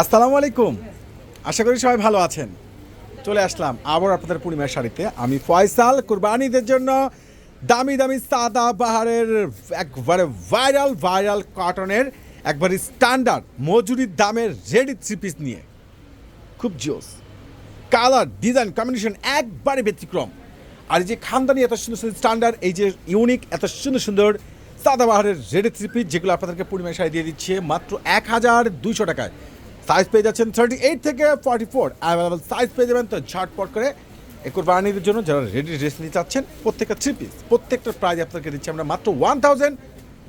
আসসালামু আলাইকুম। আশা করি সবাই ভালো আছেন। চলে আসলাম আবার আপনাদের পূর্ণিমার শাড়িতে। আমি ফয়সাল, কুরবানিদের জন্য দামি দামি সাদা বাহারের একবারে ভাইরাল ভাইরাল কটনের একবারে স্ট্যান্ডার্ড মজুরির দামের রেডি থ্রি পিস নিয়ে। খুব জোস। কালার ডিজাইন কম্বিনেশন একবারে ব্যতিক্রম। আর এই যে খানদানি এত সুন্দর সুন্দর স্ট্যান্ডার্ড এই যে ইউনিক এত সুন্দর সুন্দর সাদা সাদাবাহারের রেডি থ্রি পিস যেগুলো আপনাদেরকে পূর্ণিমায় শাড়ি দিয়ে দিচ্ছে মাত্র এক হাজার দুইশো টাকায়। সাইজ পেয়ে যাচ্ছেন থার্টি এইট থেকে ফর্টি ফোর অ্যাভেলেবল সাইজ পেয়ে যাবেন তো ঝটপট করে। একুর বাহিনীদের জন্য যারা রেডি ড্রেস নিতে চাচ্ছেন প্রত্যেকটা থ্রি পিস প্রত্যেকটার প্রাইজ আপনাকে দিচ্ছি আমরা মাত্র ওয়ান থাউজেন্ড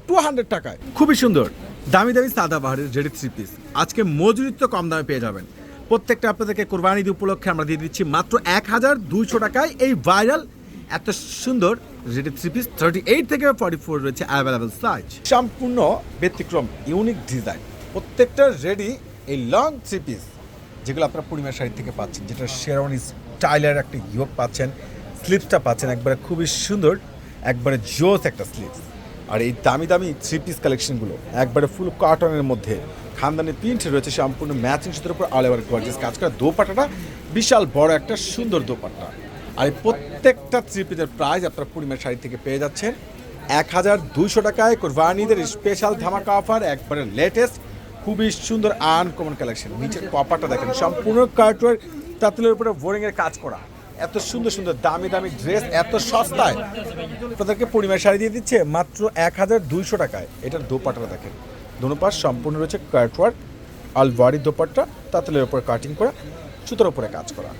টু হান্ড্রেড টাকায়। খুবই সুন্দর। দামি দামি সাদা বাহারের রেডি থ্রি পিস আজকে মজুরির তো কম দামে পেয়ে যাবেন। প্রত্যেকটা আপনাদেরকে কোরবানি ঈদ উপলক্ষে আমরা দিয়ে দিচ্ছি মাত্র এক হাজার দুইশো টাকায় এই ভাইরাল এত সুন্দর ready three piece thirty eight থেকে ফর্টি ফোর রয়েছে অ্যাভেলেবেল সাইজ সম্পূর্ণ ব্যতিক্রম ইউনিক ডিজাইন প্রত্যেকটা রেডি এই লং থ্রি পিস যেগুলো আপনারা পূর্ণিমার শাড়ি থেকে পাচ্ছেন, যেটা শেরওয়ানি স্টাইলের একটা ইয়োগ পাচ্ছেন স্লিপসটা পাচ্ছেন, একবারে খুবই সুন্দর, একবারে জোস একটা স্লিপস আর এই দামি দামি থ্রি পিস কালেকশনগুলো একবারে ফুল কার্টনের মধ্যে, খানদানি প্রিন্ট রয়েছে, সম্পূর্ণ ম্যাচিং সুতোর উপর অল ওভার গর্জিয়াস কাজ করা দোপাটাটা বিশাল বড় একটা সুন্দর দোপাট্টা। আর এই প্রত্যেকটা থ্রি পিসের প্রাইস আপনারা পূর্ণিমার শাড়ি থেকে পেয়ে যাচ্ছেন। এক হাজার দুইশো টাকায় কোরবানিদের স্পেশাল ধামাকা অফার একবারে লেটেস্ট খুবই সুন্দর আনকমন কালেকশন নিচের কপারটা দেখেন, সম্পূর্ণ কার্টওয়ার তাঁতুলের উপরে বোরিং এর কাজ করা। এত সুন্দর সুন্দর দামি দামি ড্রেস এত সস্তায়। তাদেরকে পরিমাণ শাড়ি দিয়ে দিচ্ছে, মাত্র এক হাজার দুইশো টাকায়। এটার দোপাট্টা দেখেন, দোনো পাশ সম্পূর্ণ রয়েছে কার্টওয়ার্ক আল বডি দোপাট্টা, তাঁতুলের উপরে কাটিং করা, সুতোর উপরে কাজ করা।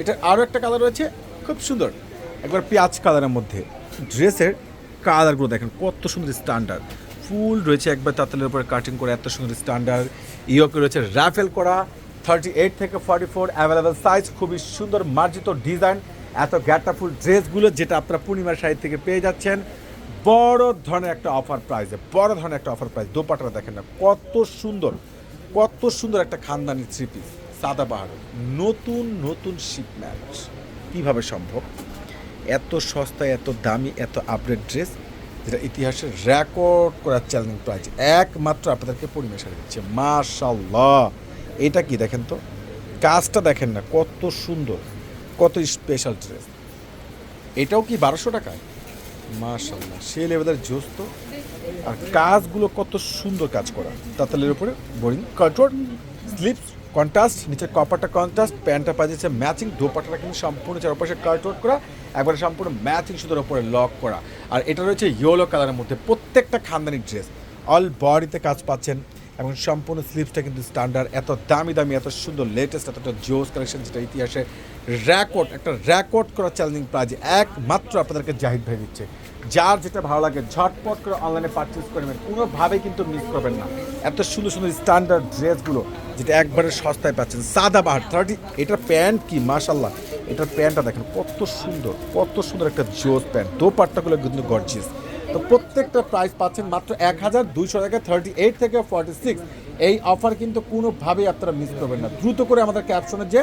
এটার আরও একটা কালার রয়েছে, খুব সুন্দর। একবার পেঁয়াজ কালারের মধ্যে। ড্রেসের কালারগুলো দেখেন, কত সুন্দর স্ট্যান্ডার্ড ফুল রয়েছে একবার তাঁতলের উপরে কাটিং করে, এত সুন্দর স্ট্যান্ডার্ড ইয়োকে রয়েছে র্যাফেল করা থার্টি এইট থেকে ফর্টি ফোর অ্যাভেলেবেল সাইজ খুবই সুন্দর মার্জিত ডিজাইন এত ফুল ড্রেসগুলো যেটা আপনারা পূর্ণিমার শাড়ি থেকে পেয়ে যাচ্ছেন। বড় ধরনের একটা অফার প্রাইসে বড় ধরনের একটা অফার প্রাইজ দোপাটাটা দেখেন না, কত সুন্দর কত সুন্দর একটা খানদানি থ্রি পিস সাদাবাহার নতুন নতুন শিপম্যাচ কীভাবে সম্ভব? এত সস্তায়, এত দামি, এত আপডেট ড্রেস যেটা ইতিহাসের রেকর্ড করার চ্যালেঞ্জিং প্রাইস একমাত্র আপনাদেরকে পরিবেশ দিচ্ছে। মাশাল্লাহ এটা কি দেখেন তো? কাজটা দেখেন না, কত সুন্দর, কত স্পেশাল ড্রেস এটাও কি বারোশো টাকায়? মাশাল্লাহ সে লেভেলের জোস তো। আর কাজগুলো কত সুন্দর কাজ করা। তাতালের উপরে বোরিং কাটওয়ার্ড স্লিপস কন্ট্রাস্ট নিচে কপারটা কন্ট্রাস্ট প্যান্টটা পাঠিয়েছে ম্যাচিং দোপাটাটা কিন্তু সম্পূর্ণ চারপাশে কার্টওয়ার্ক করা, একবারে সম্পূর্ণ ম্যাচিং সুতোর ওপরে লক করা। আর এটা রয়েছে ইয়েলো কালারের মধ্যে প্রত্যেকটা খানদানি ড্রেস অল বডিতে কাজ পাচ্ছেন এবং সম্পূর্ণ স্লিপসটা কিন্তু স্ট্যান্ডার্ড এত দামি দামি, এত সুন্দর লেটেস্ট এতটা জোস কালেকশন যেটা ইতিহাসে রেকর্ড একটা রেকর্ড করা চ্যালেঞ্জিং প্রাইজ একমাত্র আপনাদেরকে জাহিদ ভাই দিচ্ছে। যার যেটা ভালো লাগে, ঝটপট করে অনলাইনে পারচেস নেবেন। কোনোভাবেই কিন্তু মিস করবেন না। এত সুন্দর সুন্দর স্ট্যান্ডার্ড ড্রেসগুলো যেটা একবারে সস্তায় পাচ্ছেন। সাদা বাহার থার্টি এটার প্যান্ট কি? মাশাল্লাহ এটার প্যান্টটা দেখেন, কত সুন্দর কত সুন্দর একটা জোস প্যান্ট। দোপাট্টাগুলো কিন্তু গর্জিয়াস তো প্রত্যেকটা প্রাইস পাচ্ছেন মাত্র এক হাজার দুইশো টাকা থার্টি এইট থেকে ফর্টি সিক্স এই অফার কিন্তু কোনোভাবেই আপনারা মিস করবেন না। দ্রুত করে আমাদের ক্যাপশনে যে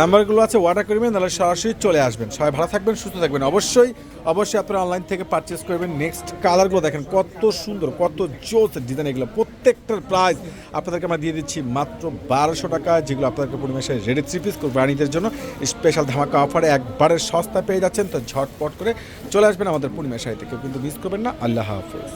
নাম্বারগুলো আছে অর্ডার করবেন তাহলে সরাসরি চলে আসবেন। সবাই ভালো থাকবেন, সুস্থ থাকবেন। অবশ্যই অবশ্যই আপনারা অনলাইন থেকে পারচেস করবেন। নেক্সট কালারগুলো দেখেন, কত সুন্দর, কত জোস ডিজাইন এগুলো। প্রত্যেকটার প্রাইস আপনাদেরকে আমরা দিয়ে দিচ্ছি মাত্র বারোশো টাকা, যেগুলো আপনাদেরকে পরিবেশে রেডি থ্রি পিস প্রাণীদের জন্য স্পেশাল ধামাকা অফারে একবারে সস্তা পেয়ে যাচ্ছেন। তো ঝটপট করে চলে আসবেন আমাদের পূর্ণিমা থেকে কিন্তু মিস করবেন না। আল্লাহ হাফেজ।